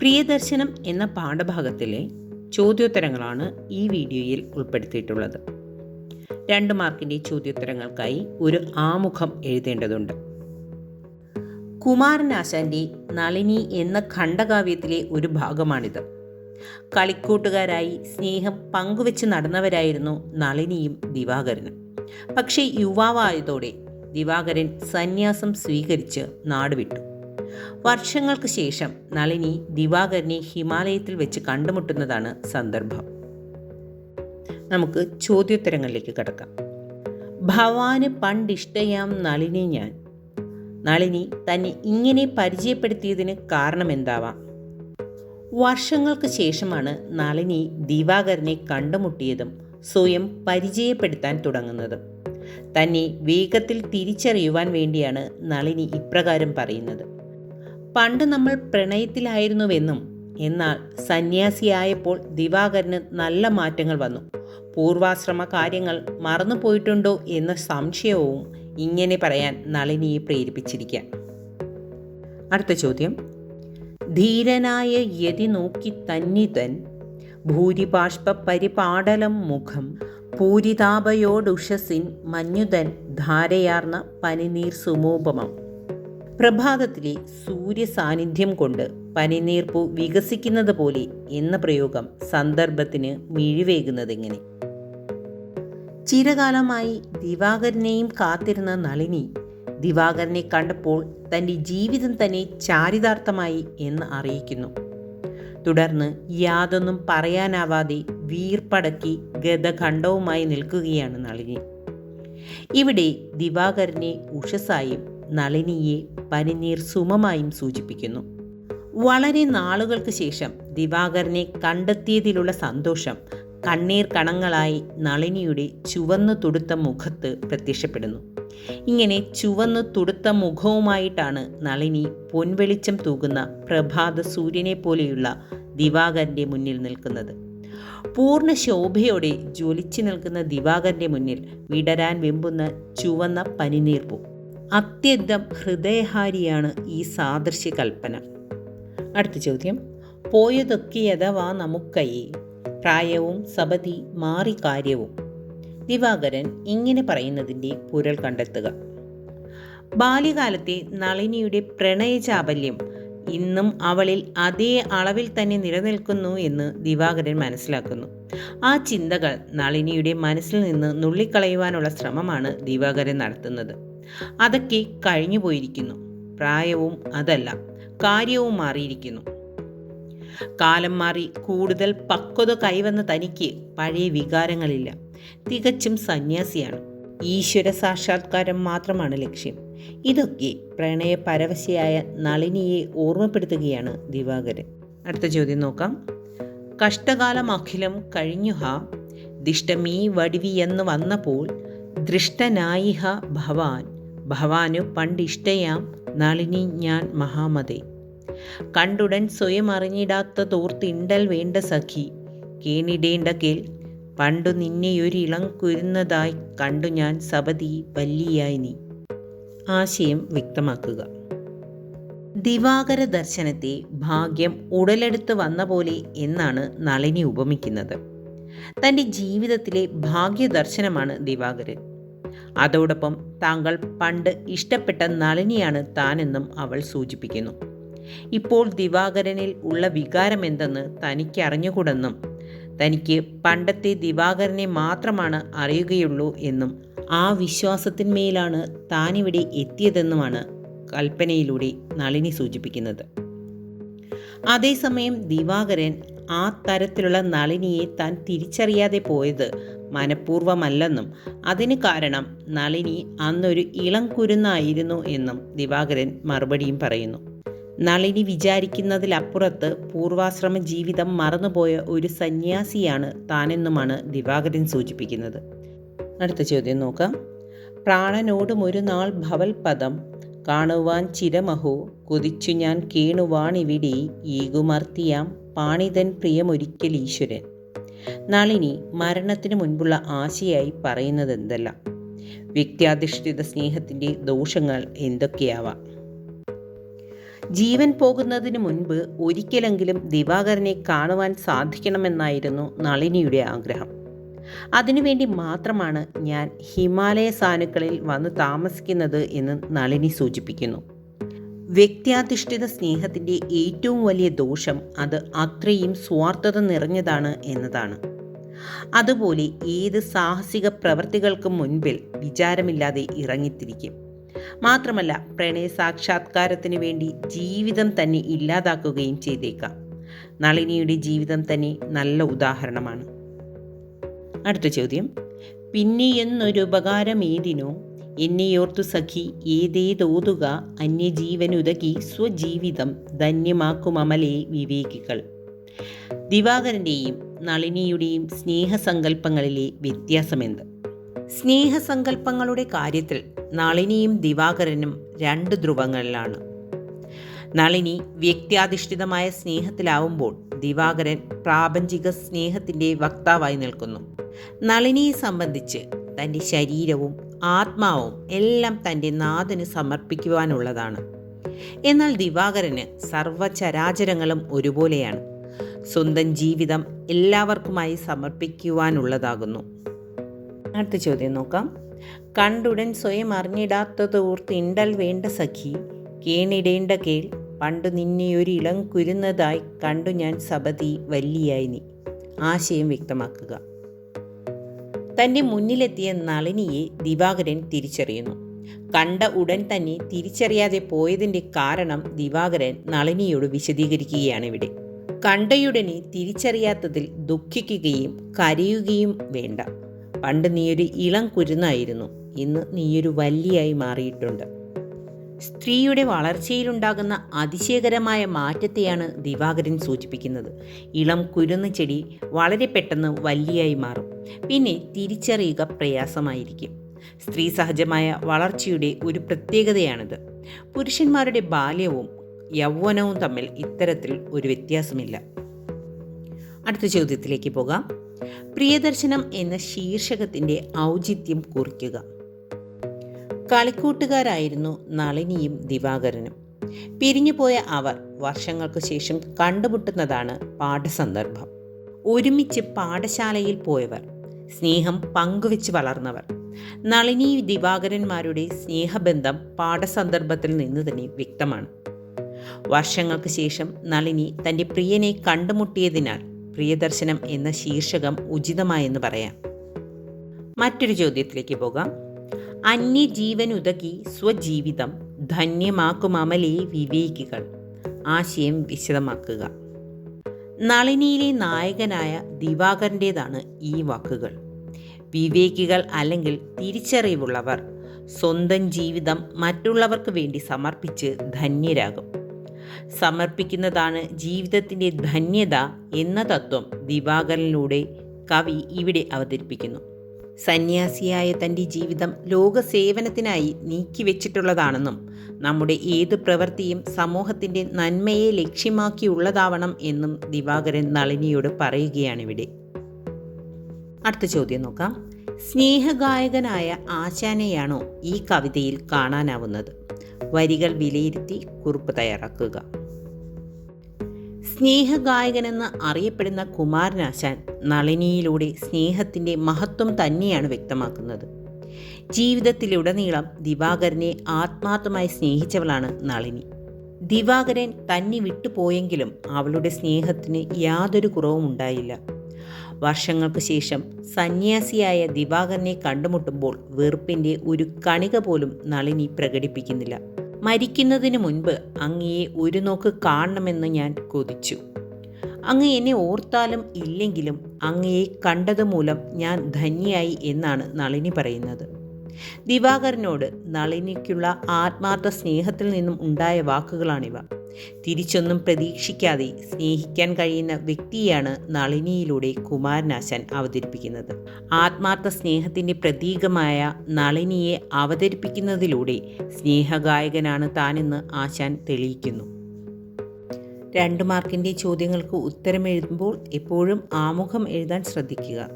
പ്രിയദർശനം എന്ന പാഠഭാഗത്തിലെ ചോദ്യോത്തരങ്ങളാണ് ഈ വീഡിയോയിൽ ഉൾപ്പെടുത്തിയിട്ടുള്ളത്. രണ്ട് മാർക്കിന്റെ ചോദ്യോത്തരങ്ങൾക്കായി ഒരു ആമുഖം എഴുതേണ്ടതുണ്ട്. കുമാരനാശാന്റെ നളിനി എന്ന ഖണ്ഡകാവ്യത്തിലെ ഒരു ഭാഗമാണിത്. കളിക്കൂട്ടുകാരായി സ്നേഹം പങ്കുവെച്ച് നടന്നവരായിരുന്നു നളിനിയും ദിവാകരനും. പക്ഷേ യുവാവായതോടെ ദിവാകരൻ സന്യാസം സ്വീകരിച്ച് നാടുവിട്ടു. വർഷങ്ങൾക്ക് ശേഷം നളിനി ദിവാകരനെ ഹിമാലയത്തിൽ വെച്ച് കണ്ടുമുട്ടുന്നതാണ് സന്ദർഭം. നമുക്ക് ചോദ്യോത്തരങ്ങളിലേക്ക് കടക്കാം. ഭവാന് പണ്ടിഷ്ടയാം നളിനി ഞാൻ. നളിനി തന്നെ ഇങ്ങനെ പരിചയപ്പെടുത്തിയതിന് കാരണമെന്താവാം വർഷങ്ങൾക്ക് ശേഷമാണ് നളിനി ദിവാകരനെ കണ്ടുമുട്ടിയതും സ്വയം പരിചയപ്പെടുത്താൻ തുടങ്ങുന്നതും. തന്നെ വേഗത്തിൽ തിരിച്ചറിയുവാൻ വേണ്ടിയാണ് നളിനി ഇപ്രകാരം പറയുന്നത്. പണ്ട് നമ്മൾ പ്രണയത്തിലായിരുന്നുവെന്നും എന്നാൽ സന്യാസിയായപ്പോൾ ദിവാകരന് നല്ല മാറ്റങ്ങൾ വന്നു. പൂർവാശ്രമ കാര്യങ്ങൾ മറന്നുപോയിട്ടുണ്ടോ എന്ന സംശയവും ഇങ്ങനെ പറയാൻ നളിനിയെ പ്രേരിപ്പിച്ചിരിക്കാം അടുത്ത ചോദ്യം. ധീരനായ യതി നോക്കി തന്നിതൻ ഭൂരിബാഷ്പ പരിപാടലം മുഖം പൂരിതാപയോടുഷസിൻ മഞ്ഞുതൻ ധാരയാർന്ന പനിനീർ സുമോപമം. പ്രഭാതത്തിലെ സൂര്യ സാന്നിധ്യം കൊണ്ട് പനിനീർപ്പു വികസിക്കുന്നത് പോലെ എന്ന പ്രയോഗം സന്ദർഭത്തിന് മിഴിവേകുന്നതെങ്ങനെ? ചിരകാലമായി ദിവാകരനെയും കാത്തിരുന്ന നളിനി ദിവാകരനെ കണ്ടപ്പോൾ തന്റെ ജീവിതം തന്നെ ചാരിതാർത്ഥമായി എന്ന് അറിയിക്കുന്നു. തുടർന്ന് യാതൊന്നും പറയാനാവാതെ വീർപ്പടക്കി ഗതഖണ്ഡവുമായി നിൽക്കുകയാണ് നളിനി. ഇവിടെ ദിവാകരനെ ഉഷസായും നളിനിയെ പനിനീർ സുമമായും സൂചിപ്പിക്കുന്നു. വളരെ നാളുകൾക്ക് ശേഷം ദിവാകരനെ കണ്ടെത്തിയതിലുള്ള സന്തോഷം കണ്ണീർ കണങ്ങളായി നളിനിയുടെ ചുവന്നു തുടുത്ത മുഖത്ത് പ്രത്യക്ഷപ്പെടുന്നു. ഇങ്ങനെ ചുവന്നു തുടുത്ത മുഖവുമായിട്ടാണ് നളിനി പൊൻവെളിച്ചം തൂകുന്ന പ്രഭാത സൂര്യനെ പോലെയുള്ള ദിവാകരന്റെ മുന്നിൽ നിൽക്കുന്നത്. പൂർണ ശോഭയോടെ ജ്വലിച്ചു നിൽക്കുന്ന ദിവാകരന്റെ മുന്നിൽ വിടരാൻ വെമ്പുന്ന ചുവന്ന പനിനീർപ്പൂ അത്യന്തം ഹൃദയഹാരിയാണ് ഈ സാദൃശ്യ കൽപ്പന. അടുത്ത ചോദ്യം. പോയതൊക്കെ യഥവാ നമുക്കയ്യേ പ്രായവും സബതി മാറി കാര്യവും. ദിവാകരൻ ഇങ്ങനെ പറയുന്നതിന്റെ പുരൽ കണ്ടെത്തുക. ബാല്യകാലത്തെ നളിനിയുടെ പ്രണയചാബല്യം ഇന്നും അവളിൽ അതേ അളവിൽ തന്നെ നിലനിൽക്കുന്നു എന്ന് ദിവാകരൻ മനസ്സിലാക്കുന്നു. ആ ചിന്തകൾ നളിനിയുടെ മനസ്സിൽ നിന്ന് നുള്ളിക്കളയുവാനുള്ള ശ്രമമാണ് ദിവാകരൻ നടത്തുന്നത്. അതൊക്കെ കഴിഞ്ഞു പോയിരിക്കുന്നു. പ്രായവും അതല്ല കാര്യവും മാറിയിരിക്കുന്നു. കാലം മാറി കൂടുതൽ പക്വത കൈവന്ന തനിക്ക് പഴയ വികാരങ്ങളില്ല. തികച്ചും സന്യാസിയാണ്. ഈശ്വര സാക്ഷാത്കാരം മാത്രമാണ് ലക്ഷ്യം. ഇതൊക്കെ പ്രണയ പരവശയായ നളിനിയെ ഓർമ്മപ്പെടുത്തുകയാണ് ദിവാകരൻ. അടുത്ത ചോദ്യം നോക്കാം. കഷ്ടകാലം അഖിലം കഴിഞ്ഞു കഴിഞ്ഞുഹ ദിഷ്ടമീ വടിവി എന്ന് വന്നപ്പോൾ ദൃഷ്ടനായിഹ ഭവാൻ. ഭവാനു പണ്ടിഷ്ടയാം നളിനി ഞാൻ മഹാമതേ. കണ്ടുടൻ സ്വയം അറിഞ്ഞിടാത്ത തോർത്തിണ്ടൽ വേണ്ട സഖി. കേണിടേണ്ട കേൾ. പണ്ടു നിന്നെയൊരിളം കുരുന്നതായി കണ്ടു ഞാൻ സപതി വല്ലിയായി നീ. ആശയം വ്യക്തമാക്കുക. ദിവാകര ദർശനത്തെ ഭാഗ്യം ഉടലെടുത്ത് വന്ന പോലെ എന്നാണ് നളിനി ഉപമിക്കുന്നത്. തന്റെ ജീവിതത്തിലെ ഭാഗ്യദർശനമാണ് ദിവാകരൻ. അതോടൊപ്പം താങ്കൾ പണ്ട് ഇഷ്ടപ്പെട്ട നളിനിയാണ് താനെന്നും അവൾ സൂചിപ്പിക്കുന്നു. ഇപ്പോൾ ദിവാകരനിൽ ഉള്ള വികാരം എന്തെന്ന് തനിക്ക് അറിഞ്ഞുകൂടെന്നും തനിക്ക് പണ്ടത്തെ ദിവാകരനെ മാത്രമാണ് അറിയുകയുള്ളൂ എന്നും ആ വിശ്വാസത്തിന്മേലാണ് താനിവിടെ എത്തിയതെന്നുമാണ് കൽപ്പനയിലൂടെ നളിനി സൂചിപ്പിക്കുന്നത്. അതേസമയം ദിവാകരൻ ആ തരത്തിലുള്ള നളിനിയെ താൻ തിരിച്ചറിയാതെ പോയത് മനഃപൂർവമല്ലെന്നും അതിന് കാരണം നളിനി അന്നൊരു ഇളം കുരുന്നായിരുന്നു എന്നും ദിവാകരൻ മറുപടിയും പറയുന്നു. നളിനി വിചാരിക്കുന്നതിലപ്പുറത്ത് പൂർവാശ്രമ ജീവിതം മറന്നുപോയ ഒരു സന്യാസിയാണ് താനെന്നുമാണ് ദിവാകരൻ സൂചിപ്പിക്കുന്നത്. അടുത്ത ചോദ്യം നോക്കാം. പ്രാണനോടും ഒരു നാൾ ഭവൽപദം കാണുവാൻ ചിരമഹോ. കൊതിച്ചു ഞാൻ കേണുവാണിവിടെ ഈകുമർത്തിയാം പാണിതൻ പ്രിയമൊരിക്കൽ ഈശ്വരൻ. നളിനി മരണത്തിന് മുൻപുള്ള ആശയായി പറയുന്നത് എന്തല്ല വ്യക്തിയാധിഷ്ഠിത സ്നേഹത്തിന്റെ ദോഷങ്ങൾ എന്തൊക്കെയാവാം? ജീവൻ പോകുന്നതിന് മുൻപ് ഒരിക്കലെങ്കിലും ദിവാകരനെ കാണുവാൻ സാധിക്കണമെന്നായിരുന്നു നളിനിയുടെ ആഗ്രഹം. അതിനുവേണ്ടി മാത്രമാണ് ഞാൻ ഹിമാലയ സാനുക്കളിൽ വന്ന് താമസിക്കുന്നത് എന്ന് നളിനി സൂചിപ്പിക്കുന്നു. വ്യക്തിയാധിഷ്ഠിത സ്നേഹത്തിന്റെ ഏറ്റവും വലിയ ദോഷം അത് അത്രയും സ്വാർത്ഥത നിറഞ്ഞതാണ് എന്നതാണ്. അതുപോലെ ഏത് സാഹസിക പ്രവൃത്തികൾക്കും മുൻപിൽ വിചാരമില്ലാതെ ഇറങ്ങിത്തിരിക്കും. മാത്രമല്ല പ്രണയ സാക്ഷാത്കാരത്തിന് വേണ്ടി ജീവിതം തന്നെ ഇല്ലാതാക്കുകയും ചെയ്തേക്കാം. നളിനിയുടെ ജീവിതം തന്നെ നല്ല ഉദാഹരണമാണ്. അടുത്ത ചോദ്യം. പിന്നെ എന്നൊരു ഉപകാരം ഏതിനോ? എന്നെയോർത്തു സഖി ഏതേതോതുക അന്യജീവനുതകി സ്വജീവിതം ധന്യമാക്കുമലേ വിവേകികൾ. ദിവാകരന്റെയും നളിനിയുടെയും സ്നേഹസങ്കല്പങ്ങളിലെ വ്യത്യാസമെന്ത്? സ്നേഹസങ്കല്പങ്ങളുടെ കാര്യത്തിൽ നളിനിയും ദിവാകരനും രണ്ട് ധ്രുവങ്ങളിലാണ്. നളിനി വ്യക്തിയാധിഷ്ഠിതമായ സ്നേഹത്തിലാവുമ്പോൾ ദിവാകരൻ പ്രാപഞ്ചിക സ്നേഹത്തിന്റെ വക്താവായി നിൽക്കുന്നു. നളിനിയെ സംബന്ധിച്ച് തന്റെ ശരീരവും ആത്മാവും എല്ലാം തന്റെ നാഥന് സമർപ്പിക്കുവാനുള്ളതാണ്. എന്നാൽ ദിവാകരന് സർവചരാചരങ്ങളും ഒരുപോലെയാണ്. സ്വന്തം ജീവിതം എല്ലാവർക്കുമായി സമർപ്പിക്കുവാനുള്ളതാകുന്നു. അടുത്ത ചോദ്യം നോക്കാം. കണ്ടുടൻ സ്വയം അറിഞ്ഞിടാത്തതോർത്തിണ്ടൽ വേണ്ട സഖി കേണിടേണ്ട കേൾ പണ്ടു നിന്നെ ഒരു ഇളം കുരുന്നതായി കണ്ടു ഞാൻ സബതി വല്ലിയായി നീ. ആശയം വ്യക്തമാക്കുക. തന്റെ മുന്നിലെത്തിയ നളിനിയെ ദിവാകരൻ തിരിച്ചറിയുന്നു. കണ്ട ഉടൻ തന്നെ തിരിച്ചറിയാതെ പോയതിന്റെ കാരണം ദിവാകരൻ നളിനിയോട് വിശദീകരിക്കുകയാണ് ഇവിടെ. കണ്ടയുടനെ തിരിച്ചറിയാത്തതിൽ ദുഃഖിക്കുകയും കരയുകയും വേണ്ട. പണ്ട് നീയൊരു ഇളം കുരുന്നായിരുന്നു. ഇന്ന് നീയൊരു വല്ലിയായി മാറിയിട്ടുണ്ട്. സ്ത്രീയുടെ വളർച്ചയിലുണ്ടാകുന്ന അതിശയകരമായ മാറ്റത്തെയാണ് ദിവാകരൻ സൂചിപ്പിക്കുന്നത്. ഇളം കുരുന്ന് ചെടി വളരെ പെട്ടെന്ന് വല്ലിയായി മാറും. പിന്നെ തിരിച്ചറിയുക പ്രയാസമായിരിക്കും. സ്ത്രീ സഹജമായ വളർച്ചയുടെ ഒരു പ്രത്യേകതയാണിത്. പുരുഷന്മാരുടെ ബാല്യവും യൗവനവും തമ്മിൽ ഇത്തരത്തിൽ ഒരു വ്യത്യാസമില്ല. അടുത്ത ചോദ്യത്തിലേക്ക് പോകാം. പ്രിയദർശനം എന്ന ശീർഷകത്തിന്റെ ഔചിത്യം കുറിക്കുക. കളിക്കൂട്ടുകാരായിരുന്നു നളിനിയും ദിവാകരനും. പിരിഞ്ഞുപോയ അവർ വർഷങ്ങൾക്ക് ശേഷം കണ്ടുമുട്ടുന്നതാണ് പാഠസന്ദർഭം. ഒരുമിച്ച് പാഠശാലയിൽ പോയവർ സ്നേഹം പങ്കുവെച്ച് വളർന്നവർ. നളിനി ദിവാകരന്മാരുടെ സ്നേഹബന്ധം പാഠസന്ദർഭത്തിൽ നിന്ന് തന്നെ വ്യക്തമാണ്. വർഷങ്ങൾക്ക് ശേഷം നളിനി തന്റെ പ്രിയനെ കണ്ടുമുട്ടിയതിനാൽ പ്രിയദർശനം എന്ന ശീർഷകം ഉചിതമായെന്ന് പറയാം. മറ്റൊരു ചോദ്യത്തിലേക്ക് പോകാം. അന്യജീവനുതകി സ്വജീവിതം ധന്യമാക്കുമമലേ വിവേകികൾ. ആശയം വിശദമാക്കുക. നളിനിയിലെ നായകനായ ദിവാകരന്റേതാണ് ഈ വാക്കുകൾ. വിവേകികൾ അല്ലെങ്കിൽ തിരിച്ചറിവുള്ളവർ സ്വന്തം ജീവിതം മറ്റുള്ളവർക്ക് വേണ്ടി സമർപ്പിച്ച് ധന്യരാകും. സമർപ്പിക്കുന്നതാണ് ജീവിതത്തിന്റെ ധന്യത എന്ന തത്വം ദിവാകരനിലൂടെ കവി ഇവിടെ അവതരിപ്പിക്കുന്നു. സന്യാസിയായ തന്റെ ജീവിതം ലോകസേവനത്തിനായി നീക്കിവെച്ചിട്ടുള്ളതാണെന്നും നമ്മുടെ ഏത് പ്രവൃത്തിയും സമൂഹത്തിന്റെ നന്മയെ ലക്ഷ്യമാക്കിയുള്ളതാവണം എന്നും ദിവാകരൻ നളിനിയോട് പറയുകയാണിവിടെ. അടുത്ത ചോദ്യം നോക്കാം. സ്നേഹഗായകനായ ആശാനെയാണോ ഈ കവിതയിൽ കാണാനാവുന്നത്? വരികൾ വിലയിരുത്തി കുറിപ്പ് തയ്യാറാക്കുക. സ്നേഹഗായകനെന്ന് അറിയപ്പെടുന്ന കുമാരനാശാൻ നളിനിയിലൂടെ സ്നേഹത്തിന്റെ മഹത്വം തന്നെയാണ് വ്യക്തമാക്കുന്നത്. ജീവിതത്തിലുടനീളം ദിവാകരനെ ആത്മാർത്ഥമായി സ്നേഹിച്ചവളാണ് നളിനി. ദിവാകരൻ തന്നെ വിട്ടുപോയെങ്കിലും അവളുടെ സ്നേഹത്തിന് യാതൊരു കുറവും ഉണ്ടായില്ല. വർഷങ്ങൾക്ക് ശേഷം സന്യാസിയായ ദിവാകരനെ കണ്ടുമുട്ടുമ്പോൾ വെറുപ്പിന്റെ ഒരു കണിക പോലും നളിനി പ്രകടിപ്പിക്കുന്നില്ല. മരിക്കുന്നതിന് മുൻപ് അങ്ങയെ ഒരു നോക്ക് കാണണമെന്ന് ഞാൻ കൊതിച്ചു. അങ്ങ് എന്നെ ഓർത്താലും ഇല്ലെങ്കിലും അങ്ങയെ കണ്ടതുമൂലം ഞാൻ ധന്യയായി എന്നാണ് നളിനി പറയുന്നത്. ദിവാകരനോട് നളിനിക്കുള്ള ആത്മാർത്ഥ സ്നേഹത്തിൽ നിന്നും ഉണ്ടായ വാക്കുകളാണിവ. തിരിച്ചൊന്നും പ്രതീക്ഷിക്കാതെ സ്നേഹിക്കാൻ കഴിയുന്ന വ്യക്തിയാണ് നളിനിയിലൂടെ കുമാരനാശാൻ അവതരിപ്പിക്കുന്നത്. ആത്മാർത്ഥ സ്നേഹത്തിന്റെ പ്രതീകമായ നളിനിയെ അവതരിപ്പിക്കുന്നതിലൂടെ സ്നേഹഗായകനാണ് താനെന്ന് ആശാൻ തെളിയിക്കുന്നു. രണ്ട് മാർക്കിന്റെ ചോദ്യങ്ങൾക്ക് ഉത്തരം എഴുതുമ്പോൾ എപ്പോഴും ആമുഖം എഴുതാൻ ശ്രദ്ധിക്കുക.